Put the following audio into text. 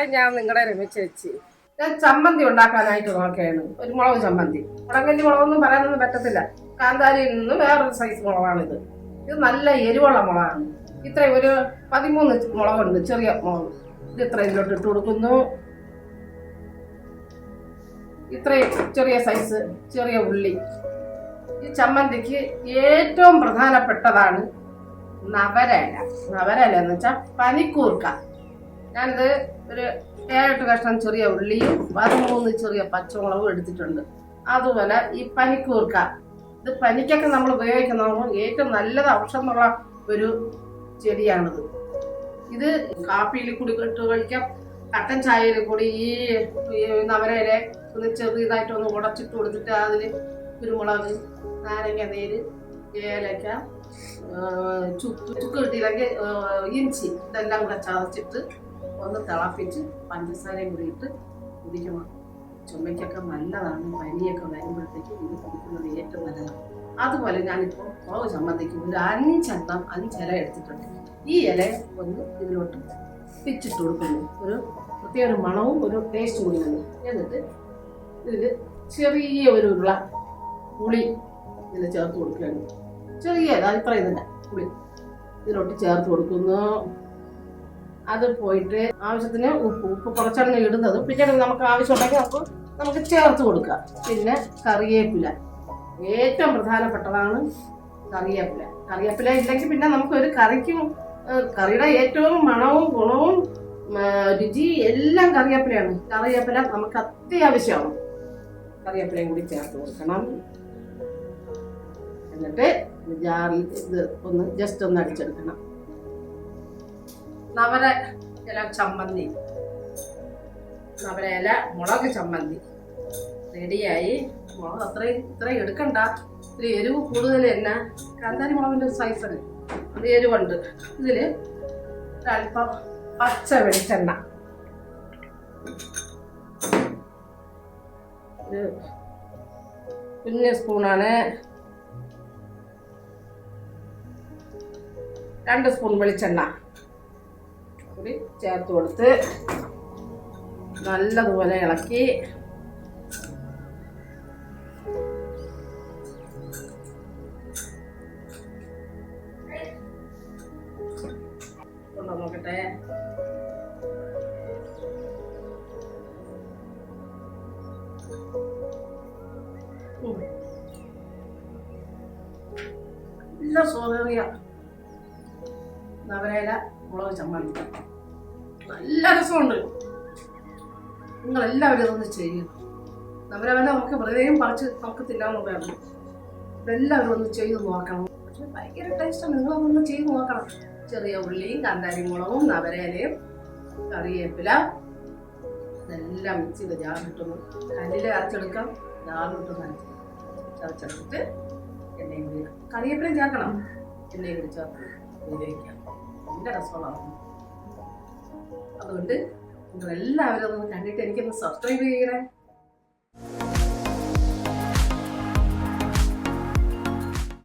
Hi ഞാൻ നിങ്ങളുടെ രമേശ് ചേച്ചി ഞാൻ ചമ്മന്തി ഉണ്ടാക്കാനായിട്ട് നോക്കുകയാണ് ഒരു മുളക് ചമ്മന്തി. മുളകല്ലി മുളകൊന്നും പറയാനൊന്നും പറ്റത്തില്ല. കാന്താരിയിൽ നിന്ന് വേറൊരു സൈസ് മുളകാണിത്. ഇത് നല്ല എരിവുള്ള മുളകാണ്. ഇത്ര ഒരു പതിമൂന്ന് മുളകുണ്ട് ചെറിയ മുളക്. ഇത് ഇത്ര ഇതിലോട്ട് ഇട്ട് കൊടുക്കുന്നു. ഇത്രയും ചെറിയ സൈസ് ചെറിയ ഉള്ളി. ഈ ചമ്മന്തിക്ക് ഏറ്റവും പ്രധാനപ്പെട്ടതാണ് നവരല. നവരല എന്ന് വെച്ചാൽ പനിക്കൂർക്ക. ഞാനിത് ഒരു ഏഴെട്ട് കഷ്ണം ചെറിയ ഉള്ളിയും പതിമൂന്ന് ചെറിയ പച്ചമുളകും എടുത്തിട്ടുണ്ട്. അതുപോലെ ഈ പനിക്കൂർക്ക. ഇത് പനിക്കൊക്കെ നമ്മൾ ഉപയോഗിക്കുന്ന ഏറ്റവും നല്ലത് ഔഷധമുള്ള ഒരു ചെടിയാണിത്. ഇത് കാപ്പിയിൽ കൂടി ഇട്ട് കഴിക്കാം. കട്ടൻ ചായയിൽ കൂടി ഈ നവരയിലെ ഒന്ന് ചെറിയതായിട്ട് ഒന്ന് ഉടച്ചിട്ട് കൊടുത്തിട്ട് അതിൽ കുരുമുളക് നാരങ്ങ നീര് ഏലക്ക ചുക്ക് ചുക്ക് കിട്ടിയില്ലെങ്കിൽ ഇഞ്ചി ഇതെല്ലാം കൂടെ ചതച്ചിട്ട് ഒന്ന് തിളപ്പിച്ച് പഞ്ചസാരയും കൂടി ഇട്ട് കുടിക്കണം. ചുമയ്ക്കൊക്കെ നല്ലതാണ് പനിയൊക്കെ വരുമ്പോഴത്തേക്ക് ഇത് കുടിക്കുന്നത് ഏറ്റവും നല്ലതാണ്. അതുപോലെ ഞാനിപ്പോൾ കുറവ് ചമ്മന്തിക്ക് ഒരു അഞ്ചെണ്ണം അഞ്ചില എടുത്തിട്ടുണ്ട്. ഈ ഇല ഒന്ന് ഇതിലോട്ട് പിച്ചിട്ട് കൊടുക്കുന്നു. ഒരു പ്രത്യേക ഒരു മണവും ഒരു ടേസ്റ്റും കൂടി വന്നു എന്നിട്ട് ഇതിൽ ചെറിയ ഒരു ഉരുള പുളി ഇതിൽ ചേർത്ത് കൊടുക്കുകയാണ്. ചെറിയ അത് പറയുന്നില്ല പുളി ഇതിലോട്ട് ചേർത്ത് കൊടുക്കുന്നു. അത് പോയിട്ട് ആവശ്യത്തിന് ഉപ്പ് ഉപ്പ് കുറച്ചാണ് ഇടുന്നത്. പിന്നീട് നമുക്ക് ആവശ്യമുണ്ടെങ്കിൽ നമുക്ക് നമുക്ക് ചേർത്ത് കൊടുക്കാം. പിന്നെ കറിവേപ്പില. ഏറ്റവും പ്രധാനപ്പെട്ടതാണ് കറിവേപ്പില. കറിവേപ്പില ഇല്ലെങ്കിൽ പിന്നെ നമുക്ക് ഒരു കറിക്കും കറിയുടെ ഏറ്റവും മണവും ഗുണവും രുചി എല്ലാം കറിവേപ്പിലയാണ്. കറിവേപ്പില നമുക്ക് അത്യാവശ്യമാണ്. കറിവേപ്പിലയും കൂടി ചേർത്ത് കൊടുക്കണം. എന്നിട്ട് ജാറിൽ ഇത് ഒന്ന് ജസ്റ്റ് ഒന്ന് അടിച്ചെടുക്കണം. നവര ഇല ചമ്മന്തി. നവര ഇല മുളക് ചമ്മന്തി. റെഡിയായി. മുളക് അത്രയും ഇത്രയും എടുക്കണ്ട. ഇത്തിരി എരിവ് കൂടുതൽ തന്നെ. കാന്താരി മുളകിന്റെ ഒരു സൈസാണ് അത് എരിവുണ്ട്. ഇതിൽ ഒരല്പം പച്ച വെളിച്ചെണ്ണ. കുഞ്ഞ് സ്പൂണാണ് രണ്ട് സ്പൂൺ വെളിച്ചെണ്ണ. കൂടി ചേർത്ത് കൊടുത്ത് നല്ലതുപോലെ ഇളക്കി. കൊണ്ടു നോക്കട്ടെ. നല്ല സ്വാതന്ത്ര്യ നവരയില മുളക് ചമ്മന്തി. നല്ല രസമുണ്ട്. നിങ്ങൾ എല്ലാവരും ഇതൊന്ന് ചെയ്യും. നവരേല നമുക്ക് വെറുതെയും പറിച്ച് നമുക്ക് തിന്നാന്നുള്ളതാണ് ഇതെല്ലാവരും ഒന്ന് ചെയ്ത് നോക്കണം. പക്ഷെ ഭയങ്കര ടേസ്റ്റാണ് നിങ്ങളൊന്ന് ചെയ്ത് നോക്കണം. ചെറിയ ഉള്ളിയും കാന്താരി മുളകും നവരയിലയും കറിവേപ്പില. ഇതെല്ലാം മിക്സ് ചെയ്ത് ജാറിട്ടൊന്ന് കല്ലിൽ അരച്ചെടുക്കാം. ജാറിട്ടൊന്ന് അരച്ച് ചതച്ചെടുത്തിട്ട് എണ്ണയും കൂടി കറിവേപ്പിലയും ചേർക്കണം. എണ്ണയും കൂടി ചേർത്ത് അതുകൊണ്ട് നിങ്ങൾ എല്ലാവരും ഒന്ന് കണ്ടിട്ട് എനിക്കൊന്ന് സബ്സ്ക്രൈബ് ചെയ്യണേ.